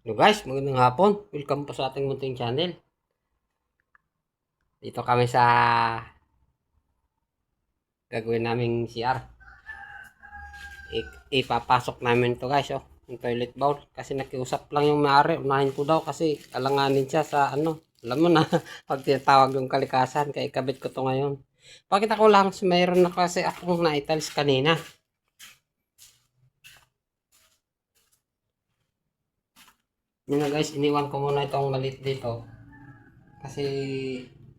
Hello guys, magandang hapon. Welcome po sa ating munting channel. Dito kami sa gagawin naming CR. I- ipapasok namin to guys, oh. Yung toilet bowl. Kasi nakiusap lang yung maaari. Unahin ko daw kasi alanganin siya sa ano. Alam mo na, pag tinatawag yung kalikasan, kaya ikabit ko to ngayon. Pakita ko lang, mayroon na kasi akong na-tiles kanina. Yun na guys, iniwan ko muna itong malit dito. Kasi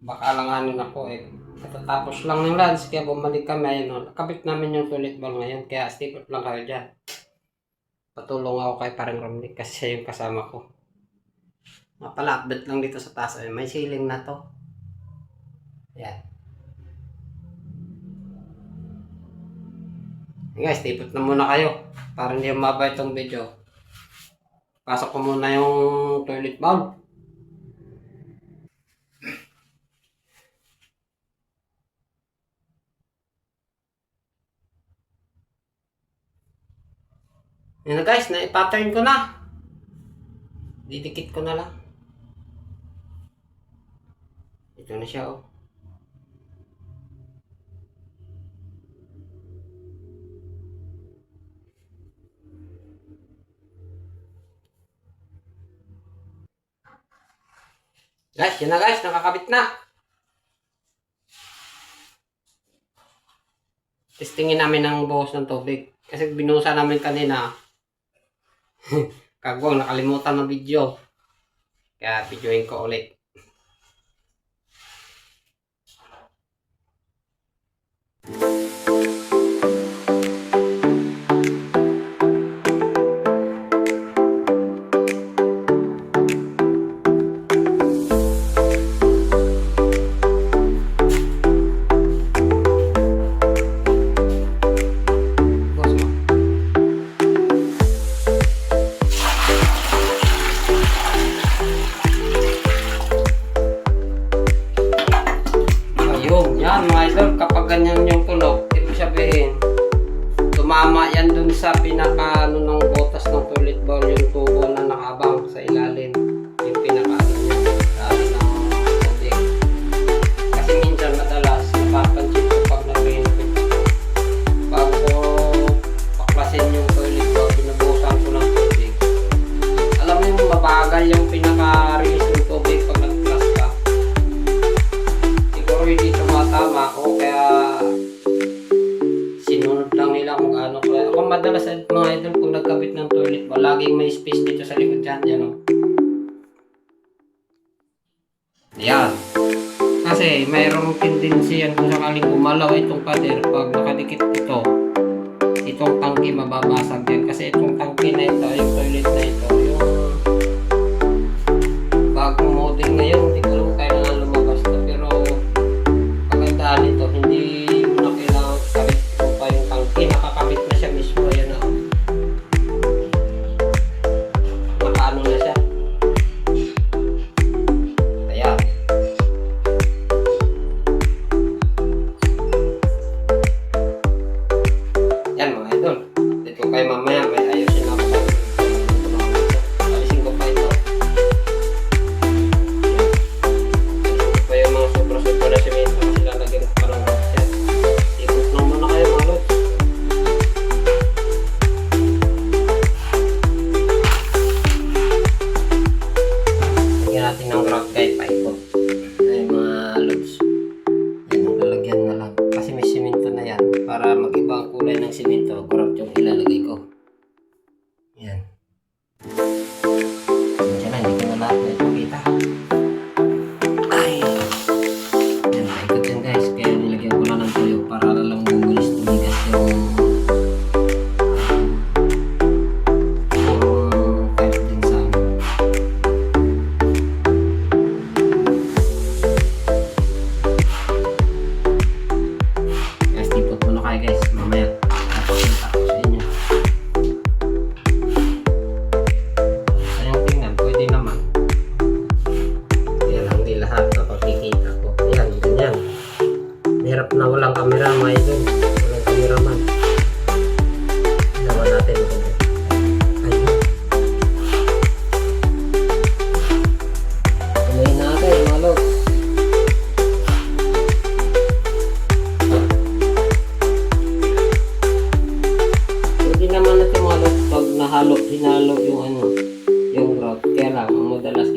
baka alanganin ako eh. Katatapos lang ng lunch, kaya bumalik kami. Ayun. Nakabit namin yung toilet bowl ngayon, kaya stay put lang kayo dyan. Patulong ako kay parang Romney kasi siya yung kasama ko. Mapalakbit lang dito sa taas. Ay, may ceiling na to. Yan. Guys, put na muna kayo. Para hindi umaba itong video. Pasok ko muna yung toilet bowl. Yan na guys, na-pattern ko na. Didikit ko na lang. Ito na siya oh. Guys, yan na guys, nakakabit na. Testingin namin ang buhos ng tubig. Kasi binusa namin kanina. Kagwang, nakalimutan ng video. Kaya videoin ko ulit. Lang nila kung ano kaya ako madalas eh, mga idol kung nagkabit ng toilet ba laging may space dito sa likod dyan yan o yan. Kasi mayroong tendency yan kung sakaling gumalaw itong pader pag nakadikit ito. Itong tangke mababasag yan. Kasi itong tangke na ito yung toilet na ito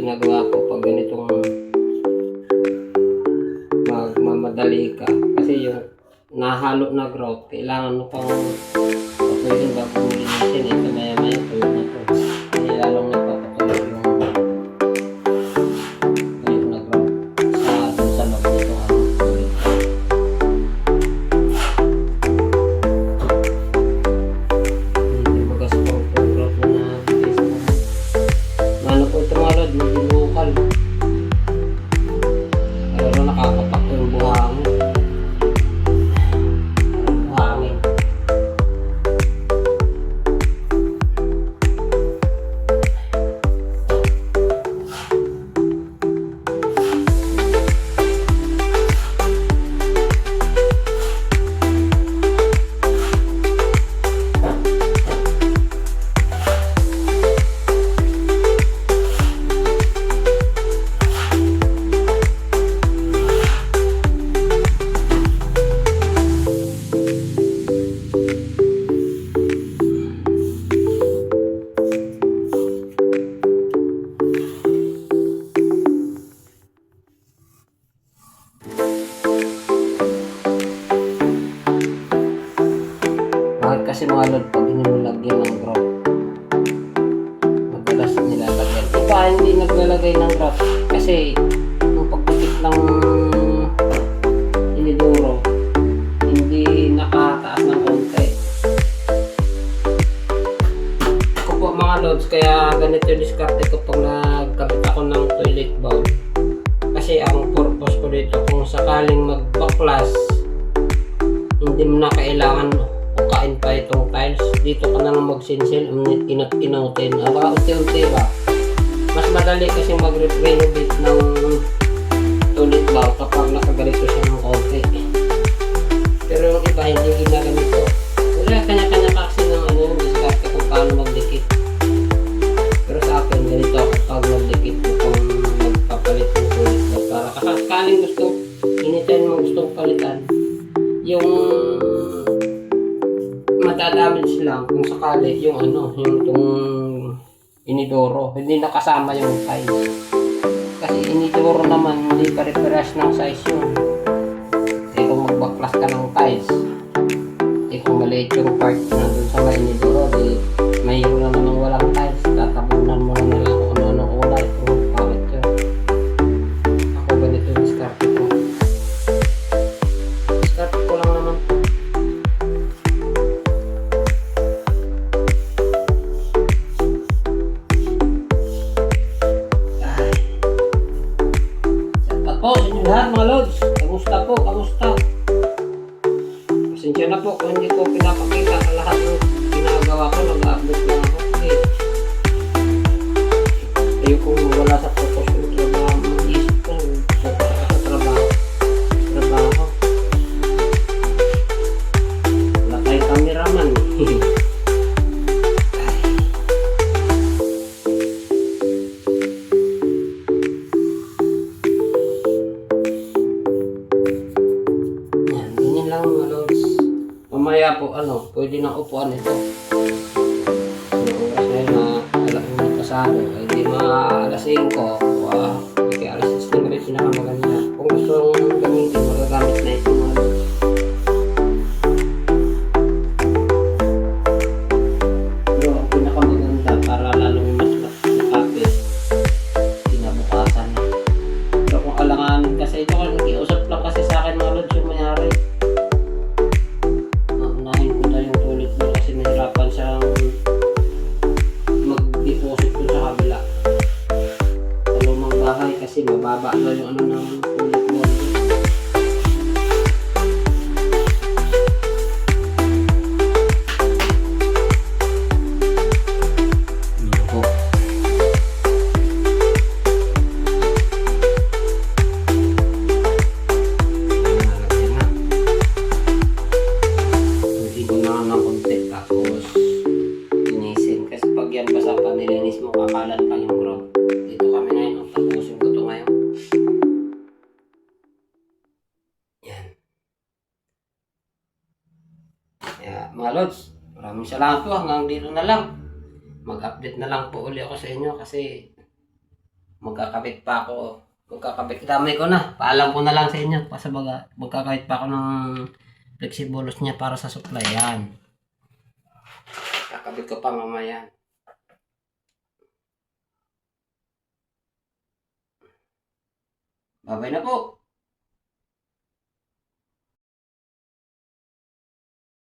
ginagawa ko pag ganitong magmamadali ka. Kasi yung nahalo na grout, kailangan mo pang pwedeng baguhin natin eh, maya-maya. Kasi mga lord pag hindi lagyan ng growth? Madalas nilalagyan. Iba hindi naglalagay ng growth kasi yung pagpikit ng iniduro hindi nakataas ng konti. Ako po mga lords, kaya ganito yung diskarte ko pag nagkabit ako ng toilet bowl. Kasi ang purpose ko dito kung sakaling magbaklas, hindi mo na kailangan ukain pa itong tiles. Dito ka na lang magsinsil, inot-inotin. Aba, unti-unti ba? Mas madali kasi mag-renovate ng tulit ba kapag nakagalito siya ng konti. Pero yung iba hindi ginaganito. Wala, kanya-kanya kasi ng ano yung diskarte kung paano magdikit. Pero sa akin, ganito ako pag magdikit ko kung magpapalit ng tulit ba. Para kakasakaling gusto, anytime mo gustong palitan, yung madadamage lang kung sakali yung ano, yung itong inidoro. Hindi nakasama yung tiles. Kasi inidoro naman, hindi pare-parehas ng size yun. Eh kung magbaklas ka ng tiles, eh kung maliit yung part na dun sa inidoro, di po sa inyo lahat mga lods. Kamusta po? Kamusta? Pasensya na po kung hindi ko pinapakita ang lahat ng ginagawa ko. Nag-upload lang ako. Kasi ayaw kong wala sa pwede na upuan ito. Yung oras na yun na alam mo pasado, ay di mga alas 5, uh, kaya alas 6 na rin pinakamaganda. Kung gusto mong gamitin, magagamit na ito mga lods. Pero yung ground. Dito kami ngayon. oh. Tapusin ko to ngayon. Yan. Kaya mga lods, maraming salamat po. Hanggang dito na lang. Mag-update na lang po uli ako sa inyo kasi magkakabit pa ako. Magkakabit. Damay ko na. Paalam ko na lang sa inyo. Pasabaga, magkakabit pa ako ng flexibulos niya para sa supply. Yan. Kakabit ko pa mamaya. Babay na po.